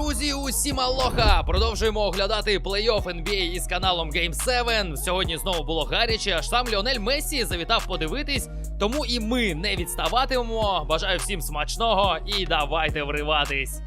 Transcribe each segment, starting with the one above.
Друзі, усім алоха! Продовжуємо оглядати плей-офф NBA із каналом Game 7. Сьогодні знову було гаряче, аж сам Ліонель Мессі завітав подивитись, тому і ми не відставатимемо. Бажаю всім смачного і давайте вриватись.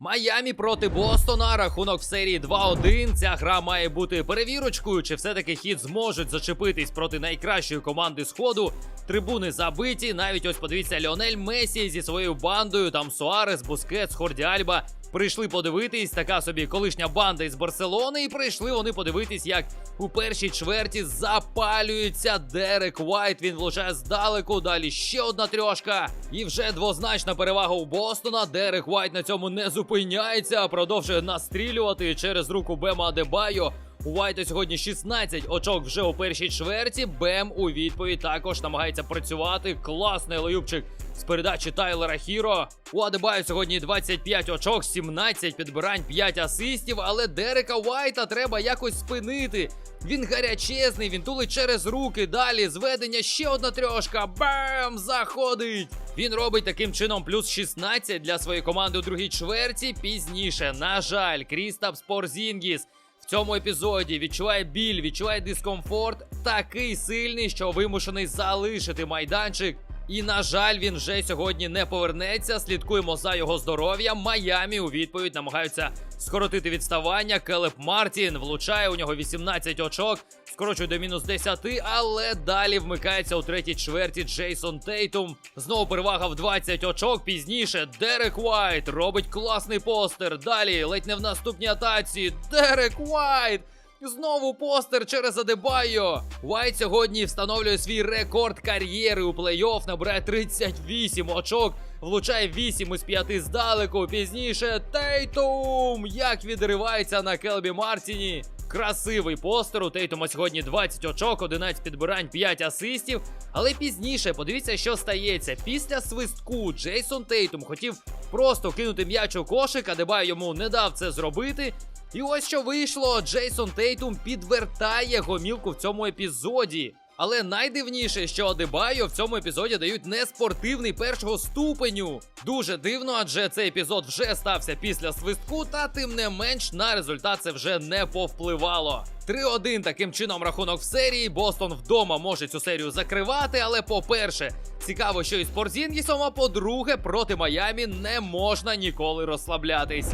Майамі проти Бостона. Рахунок в серії 2-1. Ця гра має бути перевірочкою. Чи все-таки хід зможуть зачепитись проти найкращої команди сходу? Трибуни забиті. Навіть ось подивіться Ліонель Месі зі своєю бандою. Там Суарес, Бускетс, Хорді Альба. Прийшли подивитись, така собі колишня банда із Барселони, і прийшли вони подивитись, як у першій чверті запалюється Дерек Вайт. Він влучає здалеку. Далі ще одна трьошка. І вже двозначна перевага у Бостона. Дерек Вайт на цьому не зупиняється, а продовжує настрілювати через руку Бема Адебайо. У Вайта сьогодні 16 очок вже у першій чверті. Бем у відповідь також намагається працювати. Класний лоюбчик з передачі Тайлера Хіро. У Адебаю сьогодні 25 очок, 17 підбирань, 5 асистів. Але Дерека Вайта треба якось спинити. Він гарячезний, він тулить через руки. Далі зведення ще одна трьошка. Бам! Заходить! Він робить таким чином плюс 16 для своєї команди у другій чверті. Пізніше, на жаль, Крістапс Порзінгіс в цьому епізоді відчуває біль, відчуває дискомфорт, такий сильний, що вимушений залишити майданчик. І, на жаль, він вже сьогодні не повернеться. Слідкуємо за його здоров'ям. Майамі у відповідь намагаються скоротити відставання. Келеп Мартін влучає у нього 18 очок, скорочує до мінус 10, але далі вмикається у третій чверті Джейсон Тейтум. Знову перевага в 20 очок. Пізніше Дерек Вайт робить класний постер. Далі ледь не в наступній атаці. Дерек Вайт! Знову постер через Адебайо. Вайт сьогодні встановлює свій рекорд кар'єри у плей-офф, набирає 38 очок, влучає 8 із 5 здалеку. Пізніше Тейтум! Як відривається на Келбі Мартіні. Красивий постер у Тейтума сьогодні 20 очок, 11 підбирань, 5 асистів. Але пізніше подивіться, що стається. Після свистку Джейсон Тейтум хотів просто кинути м'яч у кошик, а Дебай йому не дав це зробити. І ось що вийшло: Джейсон Тейтум підвертає гомілку в цьому епізоді. Але найдивніше, що Адебайо в цьому епізоді дають неспортивний першого ступеню. Дуже дивно, адже цей епізод вже стався після свистку, та тим не менш на результат це вже не повпливало. 3-1 таким чином рахунок в серії. Бостон вдома може цю серію закривати. Але по-перше, цікаво, що із Порзінгісом, а по-друге, проти Майамі не можна ніколи розслаблятись.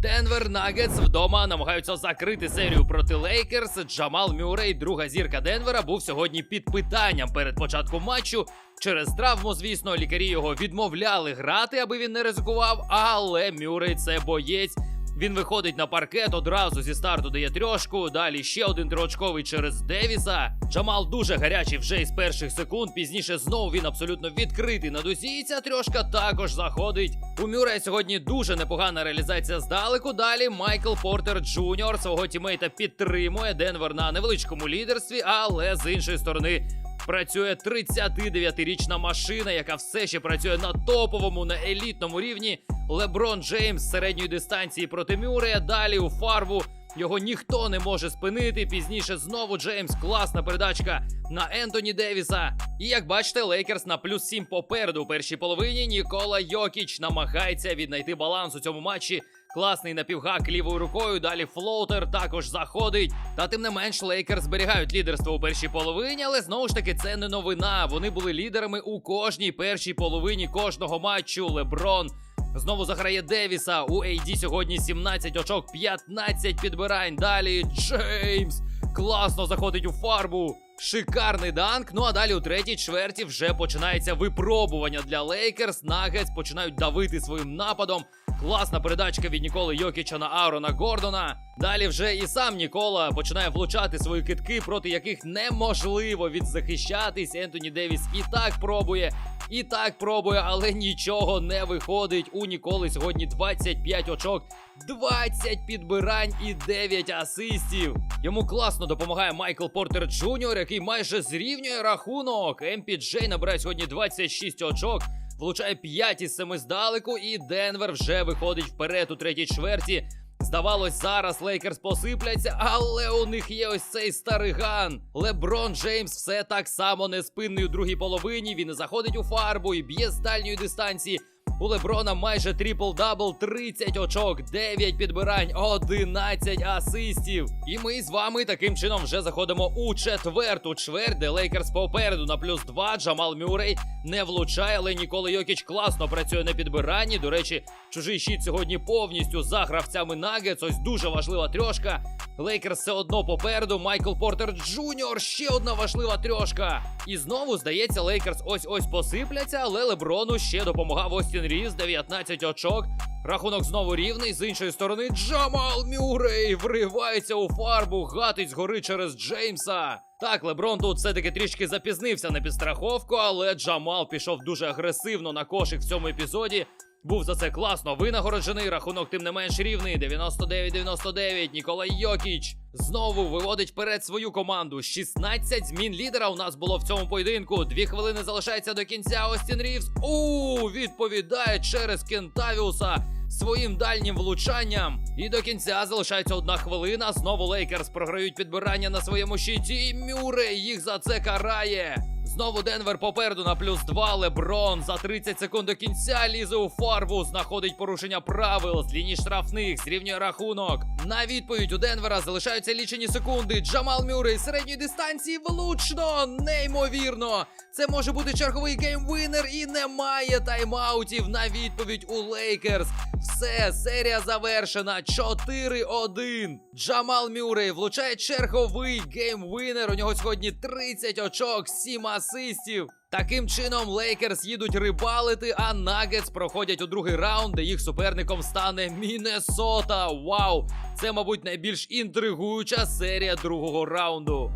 Денвер Нагетс вдома намагаються закрити серію проти Лейкерс. Джамал Мюррей, друга зірка Денвера, був сьогодні під питанням перед початком матчу. Через травму, звісно, лікарі його відмовляли грати, аби він не ризикував. Але Мюррей це боєць. Він виходить на паркет одразу зі старту дає трьошку. Далі ще один триочковий через Девіса. Джамал дуже гарячий вже із перших секунд. Пізніше знову він абсолютно відкритий на дузі. І ця трьошка також заходить. У Мюррея сьогодні дуже непогана реалізація здалеку. Далі Майкл Портер Джуніор свого тімейта підтримує Денвер на невеличкому лідерстві, але з іншої сторони. Працює 39-річна машина, яка все ще працює на топовому, на елітному рівні. Леброн Джеймс з середньої дистанції проти Мюррея. Далі у фарву його ніхто не може спинити. Пізніше знову Джеймс. Класна передачка на Ентоні Девіса. І як бачите, Лейкерс на плюс 7 попереду у першій половині. Нікола Йокіч намагається віднайти баланс у цьому матчі. Класний напівгак лівою рукою. Далі флоутер також заходить. Та тим не менш, Лейкерс зберігають лідерство у першій половині, але знову ж таки це не новина. Вони були лідерами у кожній першій половині кожного матчу. Леброн. Знову заграє Девіса. У AD сьогодні 17 очок, 15 підбирань. Далі Джеймс. Класно заходить у фарбу. Шикарний данк. Ну а далі у третій чверті вже починається випробування для Лейкерс. Нагетс починають давити своїм нападом. Класна передачка від Ніколи Йокіча на Арона Гордона. Далі вже і сам Нікола починає влучати свої китки, проти яких неможливо відзахищатись. Ентоні Девіс і так пробує, і так пробує, але нічого не виходить. У Ніколи сьогодні 25 очок, 20 підбирань і 9 асистів. Йому класно допомагає Майкл Портер Джуніор, який майже зрівнює рахунок. МП набирає сьогодні 26 очок. Влучає 5 із 7 здалеку, і Денвер вже виходить вперед у третій чверті Здавалось, зараз Лейкерс посипляться, але у них є ось цей стариган. Леброн Джеймс все так само неспинний у другій половині. Він і заходить у фарбу і б'є з дальньої дистанції. У Леброна майже трипл-дабл, 30 очок, 9 підбирань, 11 асистів. І ми з вами таким чином вже заходимо у четверту чверть, де Лейкерс попереду на плюс 2. Джамал Мюррей не влучає, але Ніколи Йокіч класно працює на підбиранні. До речі, чужий щит сьогодні повністю за гравцями Нагетс. Ось дуже важлива трьошка. Лейкерс все одно попереду. Майкл Портер Джуніор ще одна важлива трьошка. І знову здається, Лейкерс ось ось посипляться, але Леброну ще допомагав Остін Рівз, 19 очок. Рахунок знову рівний. З іншої сторони, Джамал Мюррей вривається у фарбу, гатить згори через Джеймса. Так, Леброн тут все-таки трішки запізнився на підстраховку, але Джамал пішов дуже агресивно на кошик в цьому епізоді. Був за це класно винагороджений. Рахунок тим не менш рівний. 99-99. Ніколай Йокіч знову виводить вперед свою команду. 16 змін лідера у нас було в цьому поєдинку. Дві хвилини залишається до кінця. Остін Рівс. У відповідає через Кентавіуса своїм дальнім влучанням. І до кінця залишається одна хвилина. Знову Лейкерс програють підбирання на своєму щиті. І Мюррей їх за це карає. Знову Денвер попереду на плюс 2. Леброн за 30 секунд до кінця лізе у фарбу. Знаходить порушення правил з лінії штрафних, зрівнює рахунок. На відповідь у Денвера залишаються лічені секунди. Джамал Мюррей з середньої дистанції влучно, неймовірно. Це може бути черговий геймвинер і немає тайм-аутів на відповідь у Лейкерс. Все, серія завершена. 4-1. Джамал Мюррей влучає черговий геймвинер. У нього сьогодні 30 очок, 7 асистів. Таким чином, Лейкерс їдуть рибалити, а Нагетс проходять у другий раунд, де їх суперником стане Міннесота. Вау! Це, мабуть, найбільш інтригуюча серія другого раунду.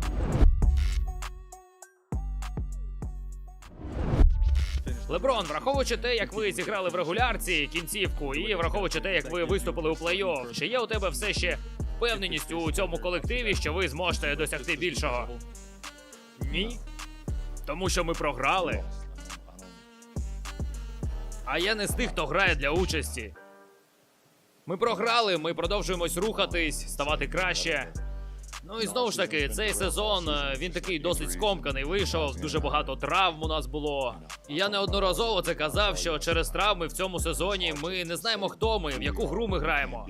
Леброн, враховуючи те, як ви зіграли в регулярці кінцівку, і враховуючи те, як ви виступили у плей-офф, чи є у тебе все ще впевненість у цьому колективі, що ви зможете досягти більшого? Ні. Тому що ми програли. А я не з тих, хто грає для участі. Ми програли, ми продовжуємось рухатись, ставати краще. Ну і знову ж таки, цей сезон е, він такий досить скомканий вийшов. Дуже багато травм у нас було. І я неодноразово це казав, що через травми в цьому сезоні ми не знаємо, хто ми, в яку гру ми граємо.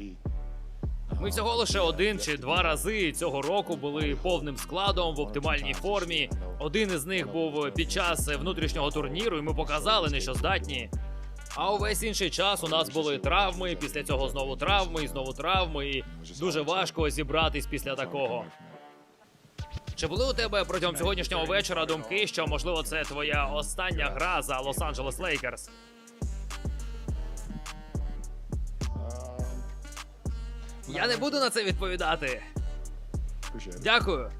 Ми всього лише один чи два рази цього року були повним складом в оптимальній формі. Один із них був під час внутрішнього турніру, і ми показали, на що здатні. А увесь інший час у нас були травми, після цього знову травми, і знову травми. І дуже важко зібратись після такого. Чи були у тебе протягом сьогоднішнього вечора думки, що можливо це твоя остання гра за Лос-Анджелес Лейкерс? Я не буду на це відповідати. Дякую.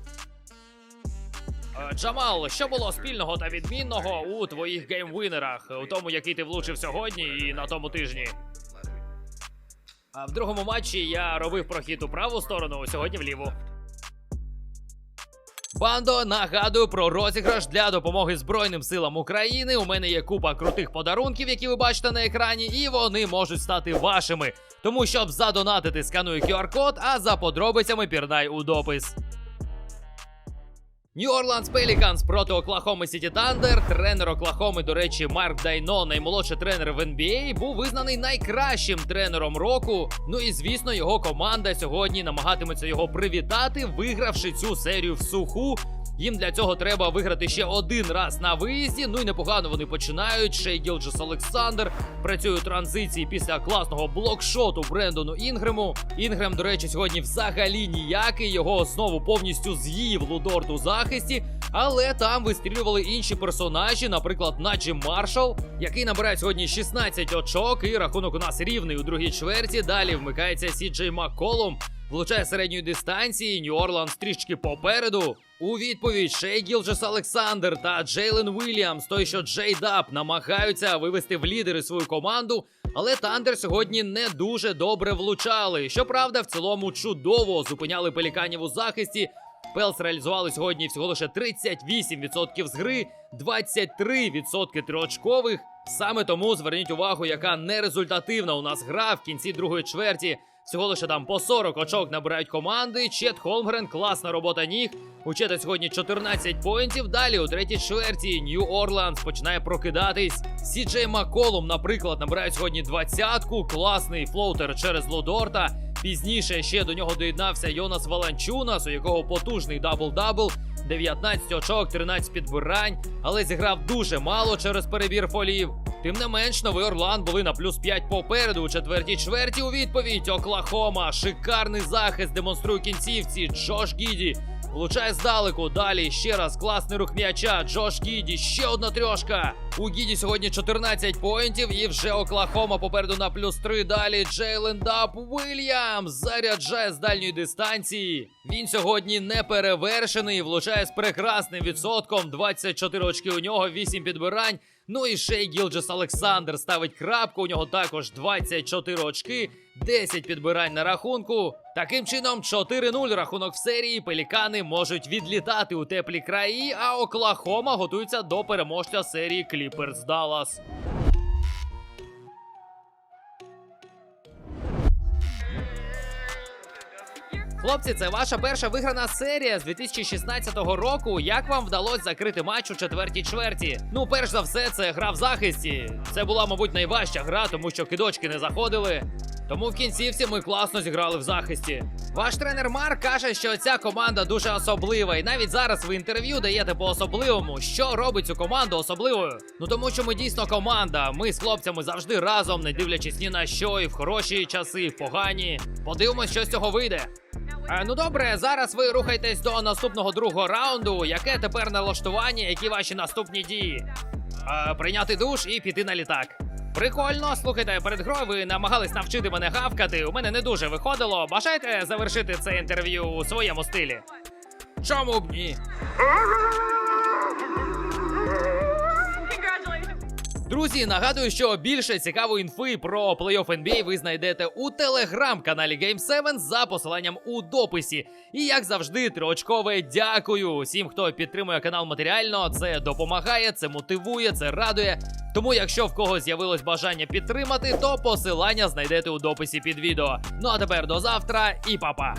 Е, Джамал, що було спільного та відмінного у твоїх геймвинерах, у тому, який ти влучив сьогодні і на тому тижні? А в другому матчі я робив прохід у праву сторону, сьогодні в ліву. Бандо, нагадую про розіграш для допомоги Збройним силам України. У мене є купа крутих подарунків, які ви бачите на екрані, і вони можуть стати вашими. Тому щоб задонатити, скануй QR-код, а за подробицями пірнай у допис. Нью Орландс Пеліканс проти Оклахоми Сіті Тандер. Тренер Оклахоми, до речі, Марк Дайно, наймолодший тренер в NBA, був визнаний найкращим тренером року. Ну і звісно, його команда сьогодні намагатиметься його привітати, вигравши цю серію в суху. Їм для цього треба виграти ще один раз на виїзді. Ну і непогано вони починають. Шей Гілджес Олександр працює у транзиції після класного блокшоту Брендону Інгрему. Інгрем, до речі, сьогодні взагалі ніякий. Його знову повністю з'їв Лудорт у захисті. Але там вистрілювали інші персонажі, наприклад, Наджі Маршал, який набирає сьогодні 16 очок, і рахунок у нас рівний у другій чверті. Далі вмикається Сіджей Макколум. Влучає середньої дистанції, Нью-Орландс трішки попереду. У відповідь Шей Гілджес Олександр та Джейлен Уільямс, той, що Джей Даб, намагаються вивести в лідери свою команду, але Тандер сьогодні не дуже добре влучали. Щоправда, в цілому чудово зупиняли пеліканів у захисті. Пелс реалізували сьогодні всього лише 38% з гри, 23% триочкових. Саме тому зверніть увагу, яка нерезультативна у нас гра в кінці другої чверті. Всього лише там по 40 очок набирають команди. Чет Холмгрен, класна робота ніг. У Чета сьогодні 14 поінтів. Далі у третій чверті Нью Орлеанс починає прокидатись. Сіджей Маколум, наприклад, набирають сьогодні двадцятку. Класний флоутер через Лодорта. Пізніше ще до нього доєднався Йонас Валанчунас, у якого потужний дабл-дабл. 19 очок, 13 підбирань, але зіграв дуже мало через перебір фолів. Тим не менш, новий Орлан були на плюс 5 попереду у четвертій чверті. У відповідь Оклахома. Шикарний захист демонструє кінцівці. Джош Гіді влучає здалеку. Далі ще раз класний рух м'яча. Джош Гіді, ще одна трьошка. У Гіді сьогодні 14 поінтів. І вже Оклахома попереду на плюс 3. Далі Джейлен Даб Уільямс заряджає з дальньої дистанції. Він сьогодні не перевершений. Влучає з прекрасним відсотком. 24 очки у нього, 8 підбирань. Ну і Шей Гілджес Олександр ставить крапку. У нього також 24 очки, 10 підбирань на рахунку. Таким чином, 4-0 рахунок в серії. Пелікани можуть відлітати у теплі краї, а Оклахома готується до переможця серії Кліперс Даллас. Хлопці, це ваша перша виграна серія з 2016 року. Як вам вдалося закрити матч у четвертій чверті? Ну, перш за все, це гра в захисті. Це була, мабуть, найважча гра, тому що кидочки не заходили. Тому в кінцівці ми класно зіграли в захисті. Ваш тренер Марк каже, що ця команда дуже особлива, і навіть зараз ви інтерв'ю даєте по особливому, що робить цю команду особливою. Ну тому що ми дійсно команда. Ми з хлопцями завжди разом, не дивлячись ні на що, і в хороші часи, і в погані. Подивимось, що з цього вийде. Е, ну добре, зараз ви рухайтесь до наступного другого раунду. Яке тепер налаштування, які ваші наступні дії? Е, прийняти душ і піти на літак. Прикольно, слухайте, перед грою ви намагались навчити мене гавкати. У мене не дуже виходило. Бажаєте завершити це інтерв'ю у своєму стилі? Чому б ні? Друзі, нагадую, що більше цікавої інфи про плей-офф NBA ви знайдете у телеграм-каналі Game7 за посиланням у дописі. І як завжди, триочкове дякую всім, хто підтримує канал матеріально. Це допомагає, це мотивує, це радує. Тому, якщо в когось з'явилось бажання підтримати, то посилання знайдете у дописі під відео. Ну а тепер до завтра і па-па!